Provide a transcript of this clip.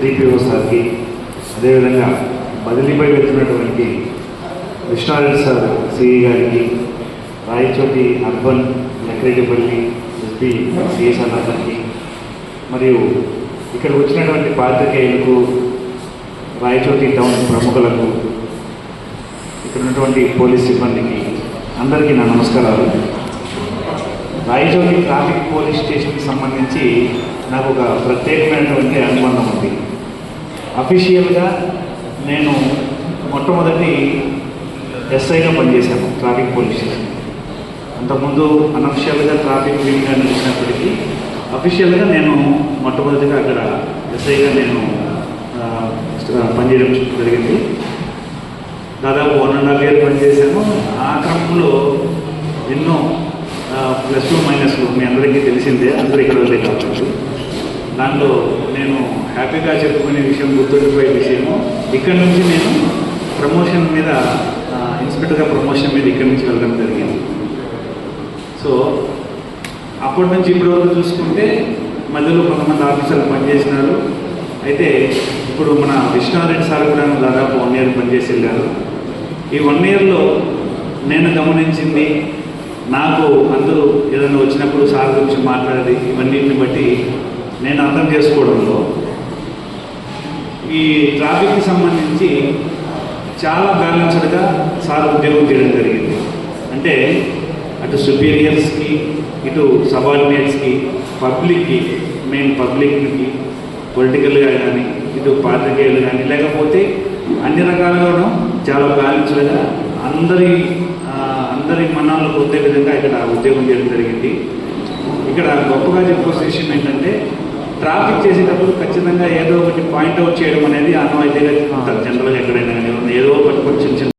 DPO సార్కి అదేవిధంగా బదిలీపై వెళ్తున్నటువంటి కృష్ణారెడ్డి సార్ సిఈ గారికి Rayachoti urban Lakkireddipalli SP CS అన్నకి మరియు ఇక్కడ వచ్చినటువంటి పాత్రికేయులకు రాయచోటి టౌన్ ప్రముఖులకు ఇక్కడ ఉన్నటువంటి పోలీస్ సిబ్బందికి అందరికీ నా నమస్కారాలు. రాయచోటి ట్రాఫిక్ పోలీస్ స్టేషన్కి సంబంధించి నాకు ఒక ప్రత్యేకమైనటువంటి అనుబంధం ఉంది. అఫీషియల్గా నేను మొట్టమొదటి ఎస్ఐగా పనిచేశాను ట్రాఫిక్ పోలీస్ స్టేషన్. అంతకుముందు అనఫిషియల్గా ట్రాఫిక్ వింగ్గా నడిచినప్పటికీ అఫీషియల్గా నేను మొట్టమొదటిగా అక్కడ ఎస్ఐగా నేను పనిచేయడం జరిగింది. దాదాపు one and half year plus two మైనస్లు మీ అందరికీ తెలిసిందే అందరూ ఇక్కడ వెళ్ళే కాబట్టి. దాంట్లో నేను హ్యాపీగా చెప్పుకునే విషయం గుర్తుండిపోయే విషయము ఇక్కడ నుంచి నేను ప్రమోషన్ మీద ఇన్స్పెక్టర్గా ప్రమోషన్ మీద ఇక్కడ నుంచి వెళ్ళడం జరిగింది. సో అప్పటి నుంచి ఇప్పటి వరకు చూసుకుంటే మధ్యలో కొంతమంది ఆఫీసర్లు పనిచేసినారు. అయితే ఇప్పుడు మన విష్ణారెడ్డి సార్ కూడా దాదాపు వన్ ఇయర్ పనిచేసి వెళ్ళారు. ఈ వన్ ఇయర్లో నేను గమనించింది నాకు అందరూ ఏదైనా వచ్చినప్పుడు సార్ గురించి మాట్లాడేది ఇవన్నిటిని బట్టి నేను అర్థం చేసుకోవడంలో ఈ ట్రాఫిక్కి సంబంధించి చాలా బ్యాలెన్స్డ్గా సార్ ఉద్యోగం చేయడం జరిగింది. అంటే అటు సుపీరియర్స్కి ఇటు సబార్డినేట్స్కి పబ్లిక్కి మెయిన్ పబ్లిక్కి పొలిటికల్గా కానీ ఇటు పాత్రికేయులు కానీ లేకపోతే అన్ని రకాలుగాను చాలా బ్యాలెన్స్డ్గా అందరి ఆ, అందరి మనాల్లో పొందే విధంగా ఇక్కడ ఉద్యోగం చేయడం జరిగింది. ఇక్కడ గొప్పగా చెప్పుకోవాల్సిన విషయం ఏంటంటే ట్రాఫిక్ చేసేటప్పుడు ఖచ్చితంగా ఏదో ఒకటి పాయింట్ అవుట్ చేయడం అనేది ఆనవాయితీగా జనరల్గా ఎక్కడైనా కానీ ఏదో ఒకటి కొంచెం చిన్న